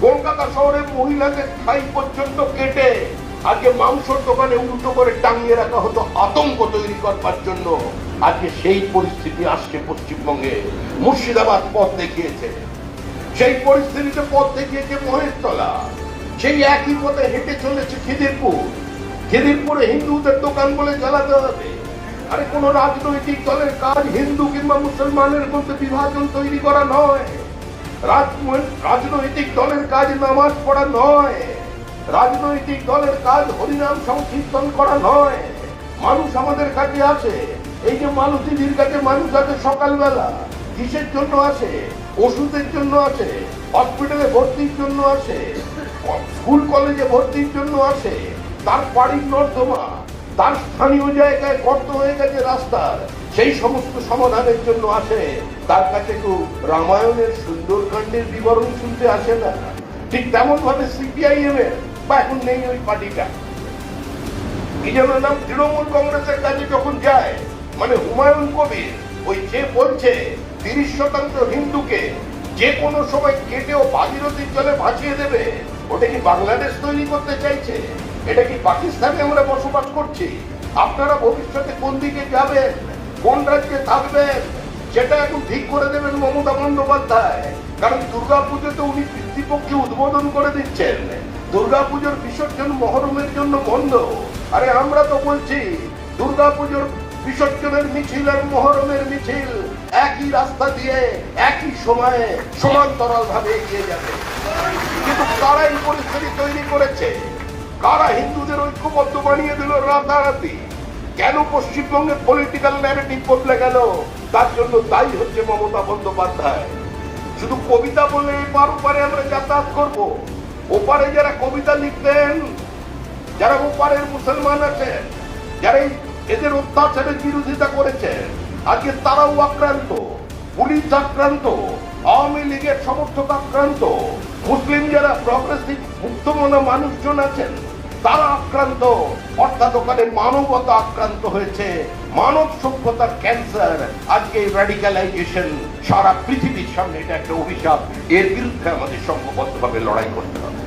কলকাতা শহরে মহিলাদের ঠাই পর্যন্ত কেটে আজকে মাংসর দোকানে উল্টো করে টাঙিয়ে রাখা হতো আতঙ্ক তৈরি করবার জন্য। আজকে সেই পরিস্থিতি আসছে পশ্চিমবঙ্গে। মুর্শিদাবাদ পথ দেখিয়েছে। সেই পরিস্থিতিতে পথ দেখিয়েছে মহেশতলা। সেই একই পথে হেঁটে চলেছে খিদিরপুর। খিদিরপুরে হিন্দুদের দোকান বলে চালাতে হবে। আরে কোন রাজনৈতিক দলের কাজ হিন্দু কিংবা মুসলমানের মধ্যে বিভাজন তৈরি করা নয়। রাজনৈতিক দলের কাজ নামাজ পড়া নয়। রাজনৈতিক দলের কাজ হরিনাম সংকীর্তন করা নয়। মানুষ আমাদের কাছে আসে। এই যে মানুষটির কাছে মানুষ আছে সকালবেলা, কিসের জন্য আসে? ওষুধের জন্য আছে হসপিটালে ভর্তির জন্য আছে স্কুল কলেজে ভর্তির জন্য আসে। তার বাড়ির নর্দমা, তার স্থানীয় জায়গায় গর্ত হয়ে গেছে রাস্তার। সেই সমস্ত সমাধানের জন্য আসে। তার কাছে কেউ রামায়ণের সুন্দরকাণ্ডের বিবরণ শুনতে আসে না। ঠিক তেমন ভাবে সিপিআইএম এর বা এখন নেই ওই পার্টিটা। কি যেন নাম তৃণমূল কংগ্রেসের কাছে যখন যায় মানে হুমায়ুন কবির, ওই যে বলছে, তিরিশ শতাংশ হিন্দুকে যে কোনো সময় কেটেও ভাগীরথীর জলে ভাসিয়ে দেবে, ওটা কি বাংলাদেশ তৈরি করতে চাইছে? এটা কি পাকিস্তানে আমরা বসবাস করছি? আপনারা ভবিষ্যতে কোন দিকে যাবেন? কোন রাজ্যে থাকবেন সেটা এখন ঠিক করে দেবেন মমতা বন্দ্যোপাধ্যায়। কারণ দুর্গা পুজোতে উনি পিতৃপক্ষে উদ্বোধন করে দিচ্ছেন। দুর্গা পুজোর বিসর্জন মহরমের জন্য বন্ধ। আরে আমরা তো বলছি দুর্গা পুজোর বিসর্জনের মিছিল আর মহরমের মিছিল একই রাস্তা দিয়ে, একই সময়ে সমান্তরাল ভাবে এগিয়ে যাবে। কিন্তু কারা এই পরিস্থিতি তৈরি করেছে? কারা হিন্দুদের ঐক্যবদ্ধ বানিয়ে দিল রাতারাতি? কেন পশ্চিমবঙ্গে পলিটিক্যাল ন্যারেটিভ বদলে গেল? তার জন্য দায়ী হচ্ছে মমতা বন্দ্যোপাধ্যায়। শুধু কবিতা বলে এপার ওপারে আমরা যাতায়াত করব। ওপারে যারা কবিতা লিখতেন, যারা ওপারের মুসলমান আছেন যারা এদের অত্যাচারের বিরোধিতা করেছেন আজকে তারাও আক্রান্ত, পুলিশ আক্রান্ত, আওয়ামী লীগের সমর্থক আক্রান্ত, মুসলিম যারা প্রগ্রেসিভ মুক্তমনা মানুষজন আছেন তারা আক্রান্ত। অর্থাৎ ওখানে মানবতা আক্রান্ত হয়েছে। মানব সভ্যতার ক্যান্সার আজকে র্যাডিক্যালাইজেশন সারা পৃথিবীর সামনে এটা একটা অভিশাপ। এর বিরুদ্ধে আমাদের সংঘবদ্ধভাবে লড়াই করতে হবে।